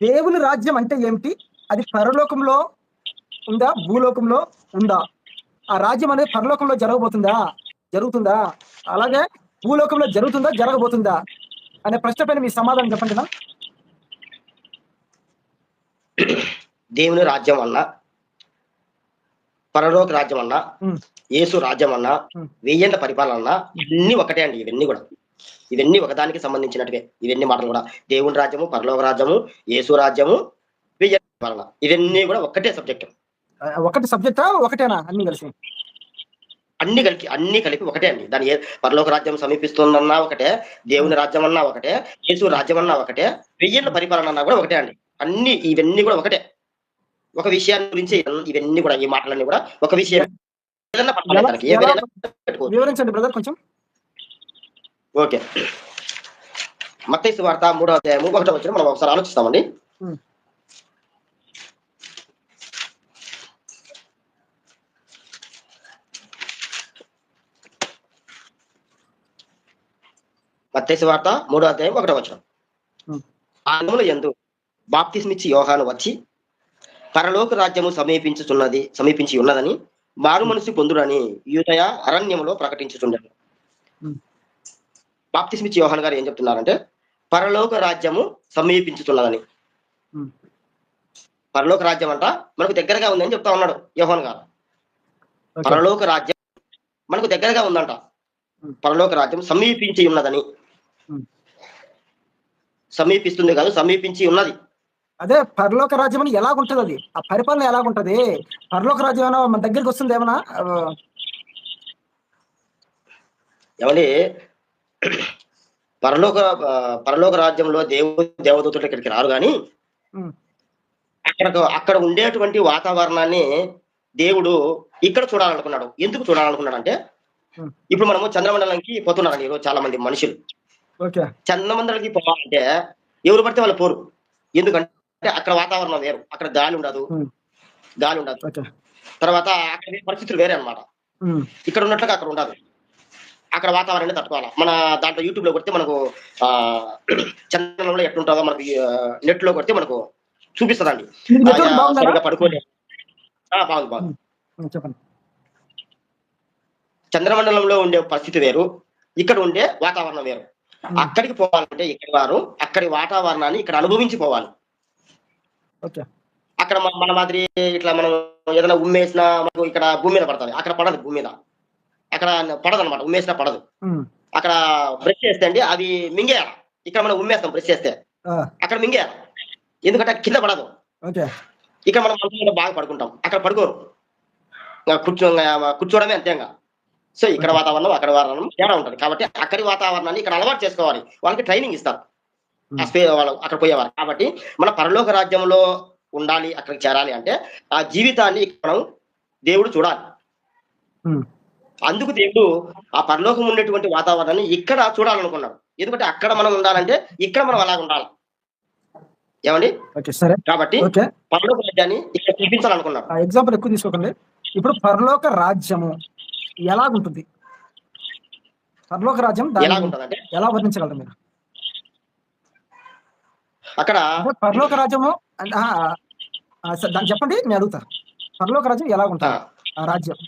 దేవుని రాజ్యం అంటే ఏమిటి? అది పరలోకంలో ఉందా? భూలోకంలో ఉందా? ఆ రాజ్యం అనేది పరలోకంలో జరగబోతుందా? జరుగుతుందా? అలాగే భూలోకంలో జరుగుతుందా? జరగబోతుందా? అనే ప్రశ్న పైన మీ సమాధానం చెప్పండి నా దేవుని రాజ్యం అన్నా పరలోక రాజ్యం అన్నా యేసు రాజ్యం అన్నా. వెయ్యేండ్ల పరిపాలన అన్నా ఇవన్నీ ఒకటే అండి ఇవన్నీ కూడా. ఇవన్నీ ఒకదానికి సంబంధించినట్టువే ఇవన్నీ మాటలు కూడా. దేవుని రాజ్యము పరలోక రాజ్యము యేసు రాజ్యము వెయ్యేండ్ల పరిపాలన ఇవన్నీ కూడా ఒక్కటే సబ్జెక్ట్ ఒకటి సబ్జెక్టా ఒకటేనా? అన్ని కలిసి. అన్ని కలిపి అన్ని కలిపి ఒకటే అండి. దాని ఏ పరలోక రాజ్యం సమీపిస్తుందన్నా ఒకటే దేవుని రాజ్యం అన్నా ఒకటే యేసు రాజ్యం అన్నా ఒకటే వెయ్యేళ్ళ పరిపాలన అన్నా కూడా ఒకటే అండి. అన్ని ఇవన్నీ కూడా ఒకటే. ఒక విషయాన్ని గురించి ఇవన్నీ కూడా ఈ మాటలన్నీ కూడా ఒక విషయం. వివరించండి బ్రదర్ కొంచెం. ఓకే. మత్తయి వార్త మూడో అధ్యాయము ఒకటో వచ్చిన మనం ఒకసారి ఆలోచిస్తామండి. ఉమ్. మత్తయి వార్త మూడో అధ్యాయం ఒకటో వచ్చిన ఉమ్. ఆ దినముల యందు బాప్తిస్మిచ్చి యోహాను వచ్చి పరలోక రాజ్యము సమీపించుచున్నది సమీపించి ఉన్నదని మారు మనసు పొందుడని యూతయ అరణ్యములో ప్రకటించుచుండెను. ఉమ్. బాప్తిస్మిచ్చి యోహాన్ గారు ఏం చెప్తున్నారంటే పరలోక రాజ్యము సమీపించుతున్నదని ఉమ్. పరలోక రాజ్యం అంట మనకు దగ్గరగా ఉందని చెప్తా ఉన్నాడు యోహాన్ గారు. పరలోక రాజ్యం మనకు దగ్గరగా ఉందంట ఉమ్. పరలోక రాజ్యం సమీపించి ఉన్నదని ఉమ్. సమీపిస్తుంది కాదు సమీపించి ఉన్నది అదే పరలోక రాజ్యం అని ఎలాగుంటది అది ఆ పరిపాలన ఎలాగుంటది పరలోక రాజ్యం ఏమైనా మన దగ్గరికి వస్తుంది ఏమన్నా ఏమండి పరలోక పరలోక రాజ్యంలో దేవుడు దేవదూతలు ఇక్కడికి రారు కానీ అక్కడ అక్కడ ఉండేటువంటి వాతావరణాన్ని దేవుడు ఇక్కడ చూడాలనుకున్నాడు. ఎందుకు చూడాలనుకున్నాడు అంటే. ఇప్పుడు మనము చంద్రమండలంకి పోతున్నారండి ఈరోజు చాలా మంది మనుషులు చంద్రమండలికి పోవాలంటే ఎవరు పడితే వాళ్ళు పోరు. ఎందుకంటే అక్కడ వాతావరణం వేరు. అక్కడ గాలి ఉండదు. గాలి ఉండదు. తర్వాత అక్కడ పరిస్థితులు వేరే అన్నమాట. ఉమ్, ఇక్కడ ఉన్నట్లుగా అక్కడ ఉండదు. అక్కడ వాతావరణాన్ని తట్టుకోవాలి? మన దాంట్లో యూట్యూబ్లో కొడితే మనకు చంద్రంలో ఎట్లుంటుందో మనకి నెట్లో కొడితే మనకు చూపిస్తుందండి. ఆయా బాగుందా? బాగుంది చెప్పండి. చంద్రమండలంలో ఉండే పరిస్థితి వేరు ఇక్కడ ఉండే వాతావరణం వేరు. అక్కడికి పోవాలంటే ఇక్కడ వారు అక్కడి వాతావరణాన్ని ఇక్కడ అనుభవించి పోవాలి. అక్కడ మన మన మాదిరి ఇట్లా మనం ఏదైనా ఉమ్మేసినా మనకు ఇక్కడ భూమి మీద పడుతుంది. అక్కడ పడదు భూమి మీద. అక్కడ పడదు అనమాట ఉమ్మేసినా పడదు. అక్కడ బ్రష్ చేస్తే అండి అవి మింగేయాలి. ఇక్కడ మనం ఉమ్మేస్తాం బ్రష్ చేస్తే. అక్కడ మింగేయాలి. ఎందుకంటే కింద పడదు. ఇక్కడ మనం మీద బాగా పడుకుంటాం. అక్కడ పడుకోరు. కూర్చో కూర్చోవడమే అంతే ఇంకా సో ఇక్కడ వాతావరణం అక్కడ వాతావరణం తేడా ఉంటుంది. కాబట్టి అక్కడి వాతావరణాన్ని ఇక్కడ అలవాటు చేసుకోవాలి. వాళ్ళకి ట్రైనింగ్ ఇస్తారు. ఆ స్పే వాళ్ళు అక్కడ పోయేవారు. కాబట్టి మన పరలోక రాజ్యంలో ఉండాలి అక్కడికి చేరాలి అంటే ఆ జీవితాన్ని ఇక్కడ మనం దేవుడు చూడాలి. అందుకు దేవుడు ఆ పరలోకం ఉండేటువంటి వాతావరణాన్ని ఇక్కడ చూడాలనుకున్నాడు. ఎందుకంటే అక్కడ మనం ఉండాలంటే ఇక్కడ మనం అలాగ ఉండాలి. ఏమండి? ఓకే సరే. కాబట్టి పరలోక రాజ్యాన్ని ఇక్కడ చూపించాలనుకున్నాడు. ఆ ఎగ్జాంపుల్ ఎక్కువ తీసుకోకండి. ఇప్పుడు పరలోక రాజ్యము ఎలాగుంటుంది? పరలోక రాజ్యం దాన్ని ఎలాగుంటదంటే? ఎలా వర్ణించగలరు మీరు? అక్కడ పరలోక రాజ్యము దాన్ని చెప్పండి నేను అడుగుతా. పరలోక రాజ్యం ఎలా ఆ, ఉంటుంది ఆ రాజ్యం.